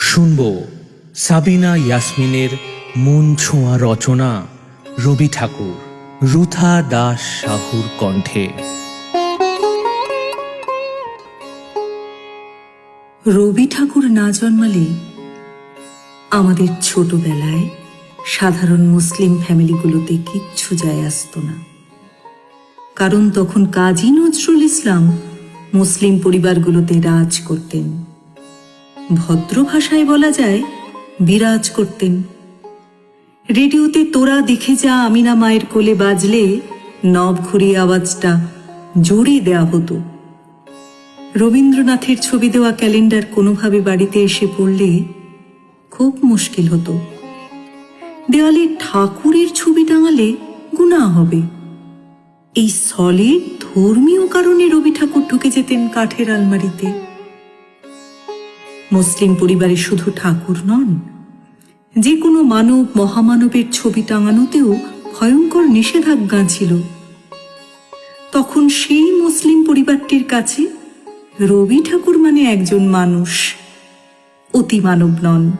শুনব সাবিনা ইয়াসমিনের মন ছোঁয়া রচনা, রবি ঠাকুর, রুথা দাস সাহুর কণ্ঠে। রবি ঠাকুর না জন্মালে আমাদের ছোটবেলায় সাধারণ মুসলিম ফ্যামিলিগুলোতে কিচ্ছু যায় আসতো না। কারণ তখন কাজী নজরুল ইসলাম মুসলিম পরিবারগুলোতে রাজ করতেন। ভদ্র ভাষায় বলা যায়, বিরাজ করতেন। রেডিওতে তোরা দেখে যা আমিনা মায়ের কোলে বাজলে, নব ঘুরিয়ে আওয়াজটা জোরে দেয়া হতো। রবীন্দ্রনাথের ছবি দেওয়া ক্যালেন্ডার কোনোভাবে বাড়িতে এসে পড়লে খুব মুশকিল হতো। দেওয়ালে ঠাকুরের ছবি টাঙালে গুণা হবে। এই সলিড ধর্মীয় কারণে রবি ঠাকুর ঢুকে যেতেন কাঠের আলমারিতে। মুসলিম পরিবারে শুধু ঠাকুর নন যে কোনো মানব মহামানবের ছবি টাঙানোতেও ভয়ঙ্কর নিষেধাজ্ঞা ছিল। তখন সেই মুসলিম পরিবারটির কাছে রবি ঠাকুর মানে একজন মানুষ, অতি মানব নন।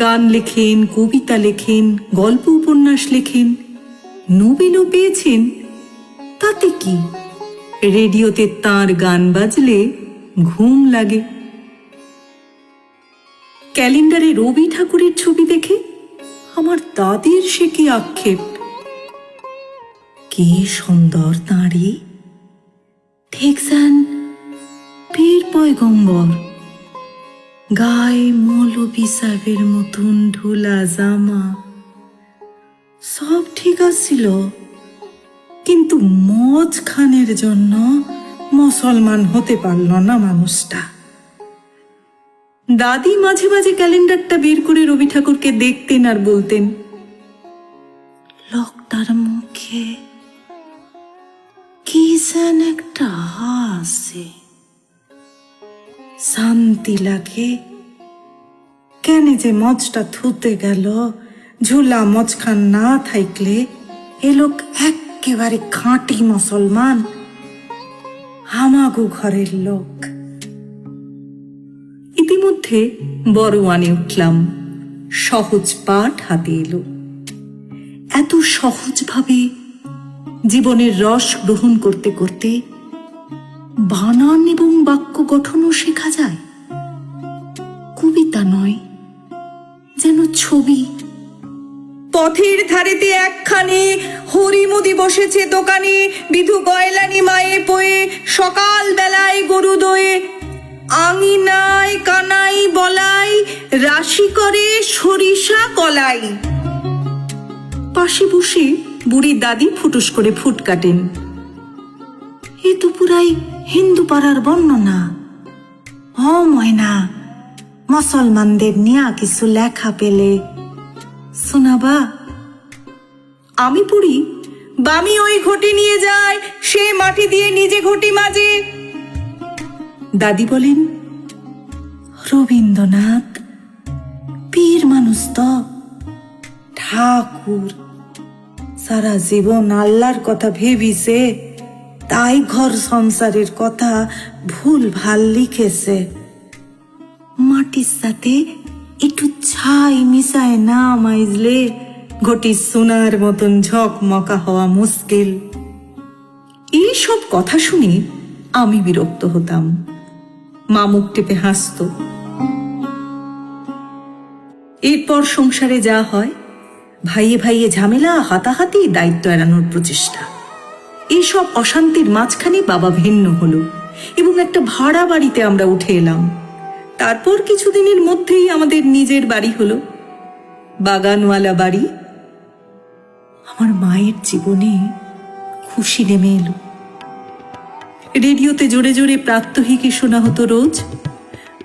গান লেখেন, কবিতা লেখেন, গল্প উপন্যাস লেখেন নবীনও পেয়েছেন, তাতে কি? রেডিওতে তার গান বাজলে ঘুম লাগে। ক্যালেন্ডারে রবি ঠাকুরের ছবি দেখে আমার দাদির সে কি আক্ষেপ? কি সুন্দর তাঁরে দেখছেন পীর পয়গম্বর। গায়ে মৌলবি সাহেবের মতন ঢোলা জামা। সব ঠিক আছিল। কিন্তু মদ খানের জন্য মুসলমান হতে পারল না মানুষটা। দাদি মাঝে মাঝে ক্যালেন্ডারটা বের করে রবি ঠাকুরকে দেখতেন আর বলতেন লোকটার মুখে কি যেন একটা হাসে। শান্তি লাগে। কেন যে মজটা থুতে গেল, ঝুলা মজখান না থাকলে এ লোক একেবারে খাঁটি মুসলমান। হামাগু ঘরের লোক। ইতিমধ্যে বড় আনে উঠলাম। সহজ পাঠ হাতে এলো। এত সহজভাবে জীবনের রস গ্রহণ করতে করতে বানান এবং বাক্য গঠনও শেখা যায়। কবিতা নয়, যেন ছবি। পথের ধারেতে একখানে হরিমুদি বসেছে দোকানে, বিধু গয়লানি মায়ে পয়ে সকাল বেলায় গরু দোয়ে আঙিনায় কানাই বলাই, রাশি করে সরিষা কলাই। পাশে বসে বুড়ি দাদি ফুটুস করে ফুট কাটেন। এ তো পুরাই হিন্দু পাড়ার বর্ণনা। হ ময়না, মুসলমানদের নিয়া কিছু লেখা পেলে। শোনাবা আমি পড়ি বামি ওই ঘটি নিয়ে যায়, সে মাটি দিয়ে নিজে ঘটি মাঝে দাদি বলেন, রবীন্দ্রনাথ পীর মানুষ তো। ঠাকুর সারা জীবন আল্লাহর কথা ভেবিছে, তাই ঘর সংসারের কথা ভুল ভালো লিখেছে। মাটির সাথে একটু ছাই মিশায় না মাইজলে ঘটি সোনার মতন ঝকমকা হওয়া মুশকিল। এই সব কথা শুনে আমি বিরক্ত হতাম। মা মুখ টেপে হাসত। এরপর সংসারে যা হয়, ভাইয়ে ভাইয়ে ঝামেলা, হাতাহাতি, দায়িত্ব এড়ানোর প্রচেষ্টা। এইসব অশান্তির মাঝখানে বাবা ভিন্ন হলো এবং একটা ভাড়া বাড়িতে আমরা উঠে এলাম। তারপর কিছুদিনের মধ্যেই আমাদের নিজের বাড়ি হলো। বাগানওয়ালা বাড়ি। আমার মায়ের জীবনে খুশি নেমে এলো। রেডিওতে জোরে জোরে প্রাত্যহিকী শোনা হতো রোজ।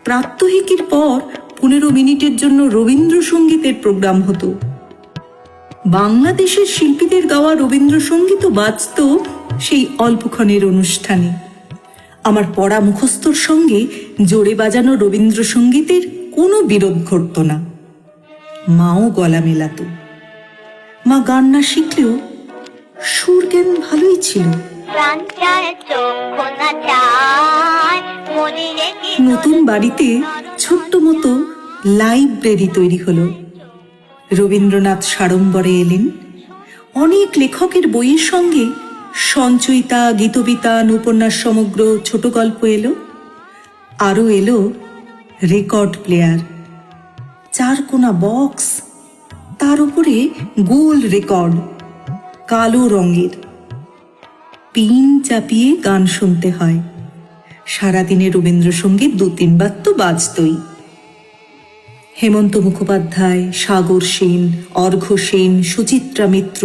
প্রাত্যহিকীর পর পনেরো মিনিটের জন্য রবীন্দ্রসঙ্গীতের প্রোগ্রাম হতো। বাংলাদেশের শিল্পীদের গাওয়া রবীন্দ্রসঙ্গীতও বাজত সেই অল্পক্ষণের অনুষ্ঠানে। আমার পড়া মুখস্থর সঙ্গে জোরে বাজানো রবীন্দ্রসঙ্গীতের কোনো বিরোধ ঘটত না। মাও গলা মেলাত। মা গান না শিখলেও সুর জ্ঞান ভালোই ছিল। নতুন বাড়িতে ছোট্ট মতো লাইব্রেরি তৈরি হলো। রবীন্দ্রনাথ সাড়ম্বরে এলেন। অনেক লেখকের বইয়ের সঙ্গে সঞ্চয়িতা গীতবিতান উপন্যাস সমগ্র ছোট গল্প এলো। আরও এলো রেকর্ড প্লেয়ার। চার কোনা বক্স, তার উপরে গোল রেকর্ড, কালো রঙের। পিন চাপিয়ে গান শুনতে হয়। সারাদিনে রবীন্দ্রসঙ্গীত দু তিনবার তো বাজতই। হেমন্ত মুখোপাধ্যায় সাগর সেন অর্ঘ সেন সুচিত্রা মিত্র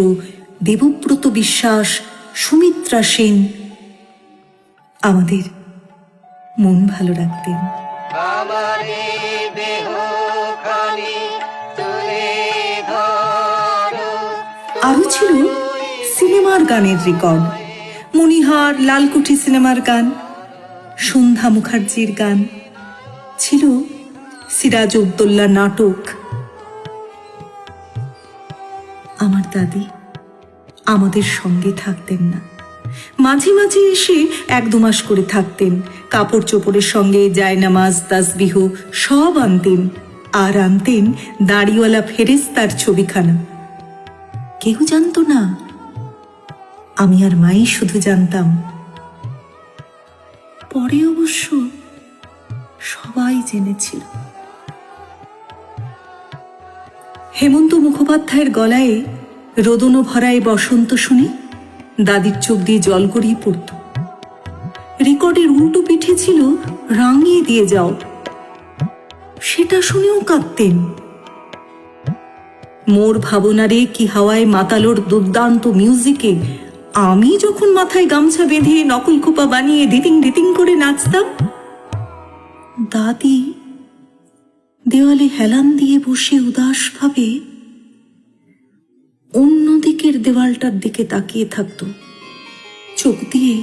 দেবব্রত বিশ্বাস সুমিত্রা সেন আমাদের মন ভালো রাখতেন। আরও ছিল সিনেমার গানের রেকর্ড। মণিহার লালকুঠি সিনেমার গান, সন্ধ্যা মুখার্জির গান, ছিল সিরাজ উদ্দোল্লা নাটক। আমার দাদি আমাদের সঙ্গে থাকতেন না। মাঝে মাঝে এসে এক দু মাস করে থাকতেন, কাপড় চোপড়ের সঙ্গে জায়নামাজ তাসবিহ সব আনতেন আর আনতেন দাড়িওয়ালা ফেরেস্তার ছবিখানা। কেউ জানতো না আমি আর মাই শুধু জানতাম। পরে অবশ্য সবাই জেনেছিল। হেমন্ত মুখোপাধ্যায়ের গলায় রোদনো ভরায় বসন্ত শুনে, দাদির চোখ দিয়ে জল গড়িয়ে পড়ত। রেকর্ডের উল্টো পিঠে ছিল রাঙিয়ে দিয়ে যাও। সেটা শুনেও কাঁদতেন। মোর ভাবনারে কি হাওয়ায় মাতালোর দুর্দান্ত মিউজিকে আমি যখন মাথায় গামছা বেঁধে নকল খোপা বানিয়ে দিতিং দিতিং করে নাচতাম, দাদি দেওয়ালে হেলান দিয়ে বসে উদাস ভাবে অন্য দিকের দেওয়ালটার দিকে তাকিয়ে থাকত। চোখ দিয়ে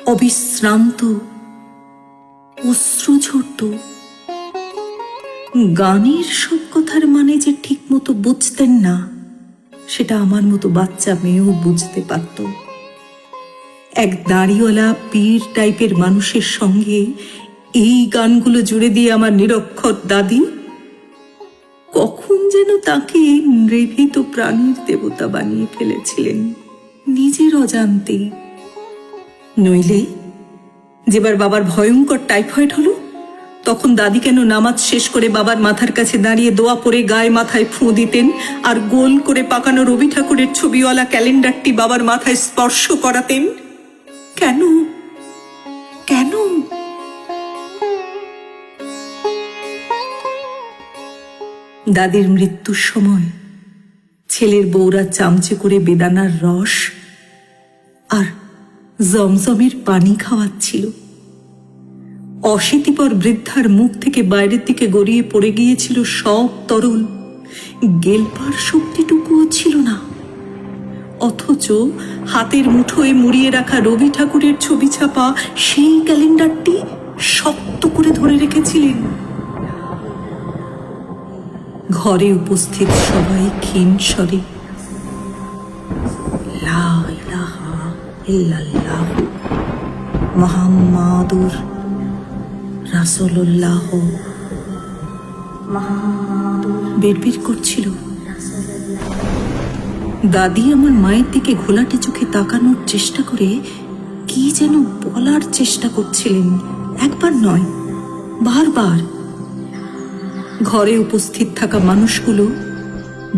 অবিশ্রান্ত অশ্রু ঝরত গানের সব কথার মানে যে ঠিক মতো বুঝতেন না। সেটা আমার মতো বাচ্চা মেয়েও বুঝতে পারত। এক দাড়িওয়ালা পীর টাইপের মানুষের সঙ্গে এই গানগুলো জুড়ে দিয়ে আমার নিরক্ষর দাদি, কখন যেন তাকে নির্ভীত প্রাণীর দেবতা বানিয়ে ফেলেছিলেন নিজের অজান্তে। নইলে যেবার বাবার ভয়ঙ্কর টাইফয়েড হলো তখন দাদি কেন নামাজ শেষ করে বাবার মাথার কাছে দাঁড়িয়ে দোয়া পরে গায়ে মাথায় ফুঁ দিতেন আর গোল করে পাকানো রবি ঠাকুরের ছবিওয়ালা ক্যালেন্ডারটি বাবার মাথায় স্পর্শ করাতেন? কেন? কেন? দাদির মৃত্যুর সময় ছেলের বউরা চামচে করে বেদানার রস আর জমজমের পানি খাওয়াচ্ছিল। অশীতিপর বৃদ্ধার মুখ থেকে বাইরের দিকে গড়িয়ে পড়ে গিয়েছিল সব তরল গেলপার শক্তিটুকুও ছিল না। অথচ হাতের মুঠোয় মুড়িয়ে রাখা রবি ঠাকুরের ছবি ছাপা সেই ক্যালেন্ডারটি শক্ত করে ধরে রেখেছিলেন। ঘরে উপস্থিত সবাই ক্ষীণ স্বরে, লা ইলাহা রাসূলুল্লাহ। বেড়বিড় করছিল। দাদি আমার মায়ের দিকে ঘোলাটে চোখে তাকানোর চেষ্টা করে কি যেন বলার চেষ্টা করছিলেন। একবার নয়, বারবার। ঘরে উপস্থিত থাকা মানুষগুলো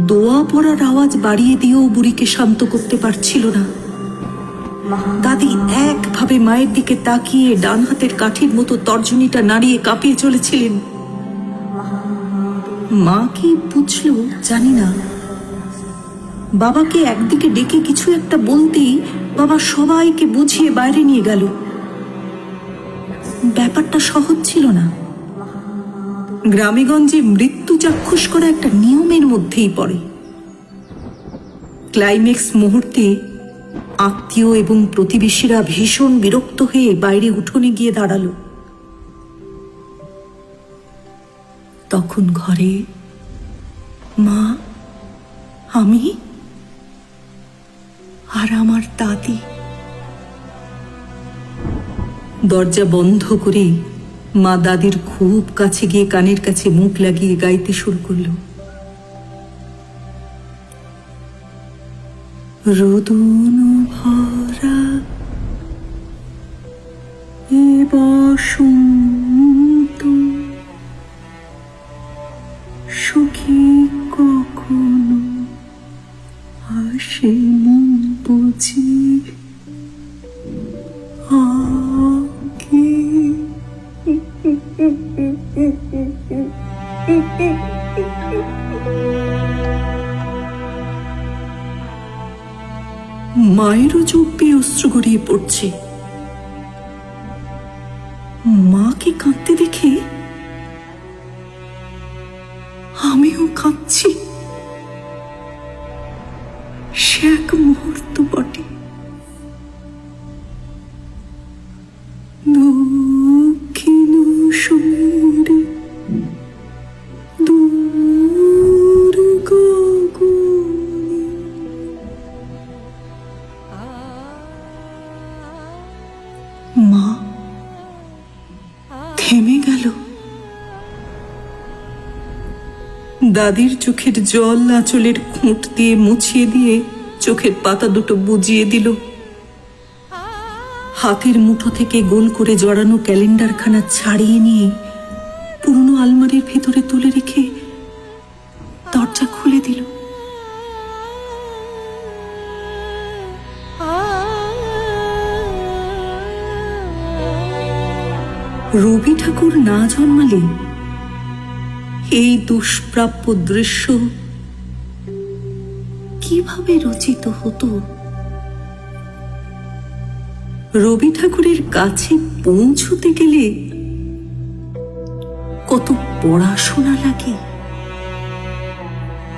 দোয়া পড়ার আওয়াজ বাড়িয়ে দিয়েও বুড়িকে শান্ত করতে পারছিল না। দাদি একভাবে মায়ের দিকে তাকিয়ে ডান হাতের কাঠির মতো তর্জনীটা নাড়িয়ে কাঁপিয়ে চলেছিলেন। মা কি বুঝলো জানি না। বাবাকে একদিকে ডেকে কিছু একটা বলতেই বাবা সবাইকে বুঝিয়ে বাইরে নিয়ে গেল। ব্যাপারটা সহজ ছিল না। গ্রামেগঞ্জে মৃত্যু চাক্ষুষ করা একটা নিয়মের মধ্যেই পড়ে। ক্লাইম্যাক্স মুহূর্তে আত্মীয় এবং প্রতিবেশীরা ভীষণ বিরক্ত হয়ে বাইরে উঠোনে গিয়ে দাঁড়াল। তখন ঘরে, মা, আমি আর আমার দাদি? দরজা বন্ধ করে মা দাদির খুব কাছে গিয়ে কানের কাছে মুখ লাগিয়ে গাইতে শুরু করল। রোদন ভরা এ বসন্ত সুখী কখনো আসেনি বুঝি। আগে মায়েরও চোখ পেয়ে অস্ত্র গড়িয়ে পড়ছে। মাকে কাঁদতে দেখে দাদির চোখের জল আঁচলের খুঁট দিয়ে মুছিয়ে দিয়ে চোখের পাতা দুটো বুজিয়ে দিল। হাতের মুঠো থেকে গোল করে জড়ানো ক্যালেন্ডারখানা ছাড়িয়ে নিয়ে পুরনো আলমারির ভেতরে তুলে রেখে দরজা খুলে দিল। রবি ঠাকুর না জন্মালে এই দুষ্প্রাপ্য দৃশ্য কীভাবে রচিত হতো? রবি ঠাকুরের কাছে পৌঁছতে গেলে কত পড়াশোনা লাগে,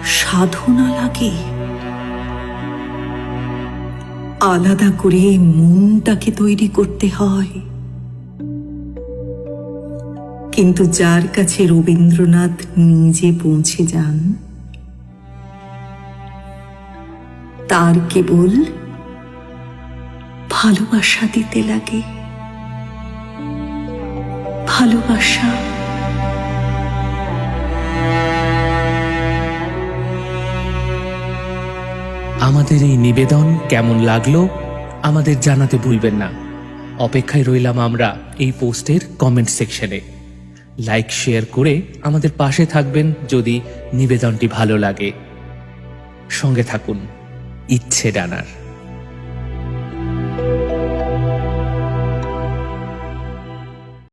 সাধনা লাগে। আলাদা করে মনটাকে তৈরি করতে হয়। কিন্তু যার কাছে রবীন্দ্রনাথ নিজে পৌঁছে যান, তার কেবল ভালোবাসা দিতে লাগে। ভালোবাসা। আমাদের এই নিবেদন কেমন লাগল, আমাদের জানাতে ভুলবেন না। অপেক্ষায় রইলাম আমরা এই পোস্টের কমেন্ট সেকশনে লাইক শেয়ার করে আমাদের পাশে থাকবেন যদি নিবেদনটি ভালো লাগে। সঙ্গে থাকুন ইচ্ছে ডানার।